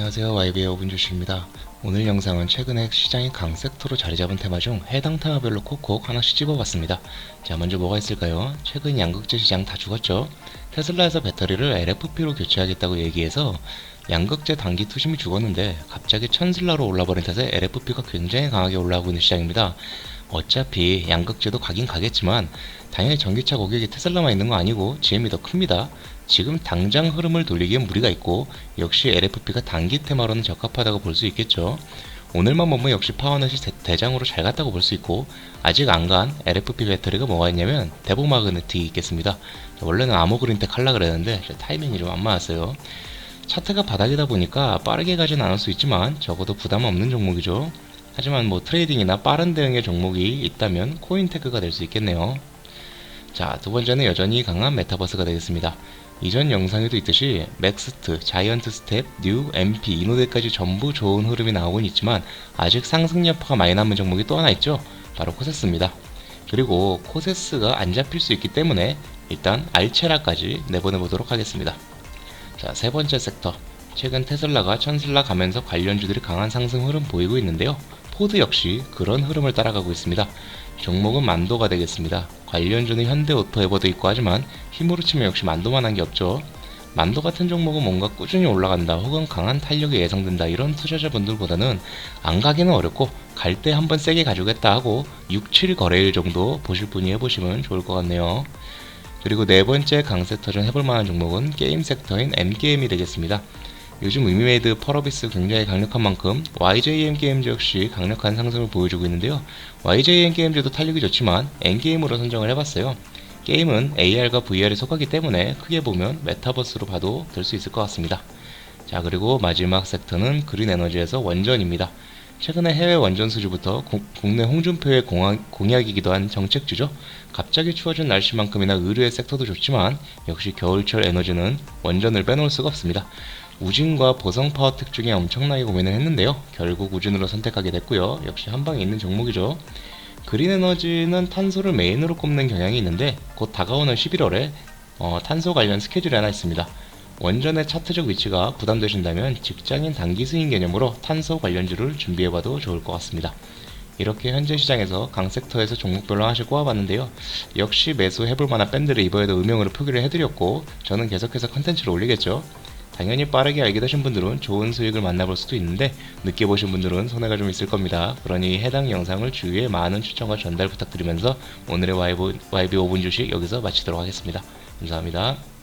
안녕하세요 YB의 5분 주식입니다. 오늘 영상은 최근에 시장이 강섹터로 자리 잡은 테마 중 해당 테마별로 콕콕 하나씩 집어봤습니다. 자 먼저 뭐가 있을까요? 최근 양극재 시장 다 죽었죠? 테슬라에서 배터리를 LFP로 교체하겠다고 얘기해서 양극재 단기 투심이 죽었는데 갑자기 천슬라로 올라버린 탓에 LFP가 굉장히 강하게 올라가고 있는 시장입니다. 어차피 양극재도 가긴 가겠지만 당연히 전기차 고객이 테슬라만 있는 거 아니고 GM이 더 큽니다. 지금 당장 흐름을 돌리기엔 무리가 있고 역시 LFP가 단기 테마로는 적합하다고 볼 수 있겠죠. 오늘만 보면 역시 파워넷이 대- 대장으로 잘 갔다고 볼 수 있고 아직 안 간 LFP 배터리가 뭐가 있냐면 대보마그네틱이 있겠습니다. 원래는 아모그린텍 할라 그랬는데 타이밍이 좀 안 맞았어요. 차트가 바닥이다 보니까 빠르게 가진 않을 수 있지만 적어도 부담 없는 종목이죠. 하지만 뭐 트레이딩이나 빠른 대응의 종목이 있다면 코인테크가 될 수 있겠네요. 자, 두 번째는 여전히 강한 메타버스가 되겠습니다. 이전 영상에도 있듯이 맥스트, 자이언트 스텝, 뉴, MP, 이노데까지 전부 좋은 흐름이 나오곤 있지만 아직 상승 여파가 많이 남은 종목이 또 하나 있죠. 바로 코세스입니다. 그리고 코세스가 안 잡힐 수 있기 때문에 일단 알체라까지 내보내보도록 하겠습니다. 자, 세 번째 섹터. 최근 테슬라가 천슬라 가면서 관련주들이 강한 상승 흐름 보이고 있는데요. 포드 역시 그런 흐름을 따라가고 있습니다. 종목은 만도가 되겠습니다. 관련주는 현대오토 에버도 있고 하지만 힘으로 치면 역시 만도만 한 게 없죠. 만도 같은 종목은 뭔가 꾸준히 올라간다 혹은 강한 탄력이 예상된다 이런 투자자분들보다는 안 가기는 어렵고 갈 때 한번 세게 가주겠다 하고 6, 7 거래일 정도 보실 분이 해보시면 좋을 것 같네요. 그리고 네 번째 강세터전 해볼 만한 종목은 게임 섹터인 M게임이 되겠습니다. 요즘 의미메이드 펄어비스 굉장히 강력한 만큼 YJM 게임즈 역시 강력한 상승을 보여주고 있는데요. YJM 게임즈도 탄력이 좋지만 N게임으로 선정을 해봤어요. 게임은 AR과 VR에 속하기 때문에 크게 보면 메타버스로 봐도 될 수 있을 것 같습니다. 자 그리고 마지막 섹터는 그린 에너지에서 원전입니다. 최근에 해외 원전 수주부터 고- 국내 홍준표의 공약, 공약이기도 한 정책주죠. 갑자기 추워진 날씨만큼이나 의료의 섹터도 좋지만 역시 겨울철 에너지는 원전을 빼놓을 수가 없습니다. 우진과 보성 파워텍 중에 엄청나게 고민을 했는데요. 결국 우진으로 선택하게 됐고요. 역시 한 방에 있는 종목이죠. 그린 에너지는 탄소를 메인으로 꼽는 경향이 있는데 곧 다가오는 11월에 어, 탄소 관련 스케줄이 하나 있습니다. 원전의 차트적 위치가 부담되신다면 직장인 단기 수익 개념으로 탄소 관련주를 준비해봐도 좋을 것 같습니다. 이렇게 현재 시장에서 강 섹터에서 종목별로 하나씩 꼽아봤는데요. 역시 매수해볼 만한 밴드를 이번에도 음영으로 표기를 해드렸고 저는 계속해서 컨텐츠를 올리겠죠. 당연히 빠르게 알게 되신 분들은 좋은 수익을 만나볼 수도 있는데 늦게 보신 분들은 손해가 좀 있을 겁니다. 그러니 해당 영상을 주위에 많은 추천과 전달 부탁드리면서 오늘의 YB, YB 5분 주식 여기서 마치도록 하겠습니다. 감사합니다.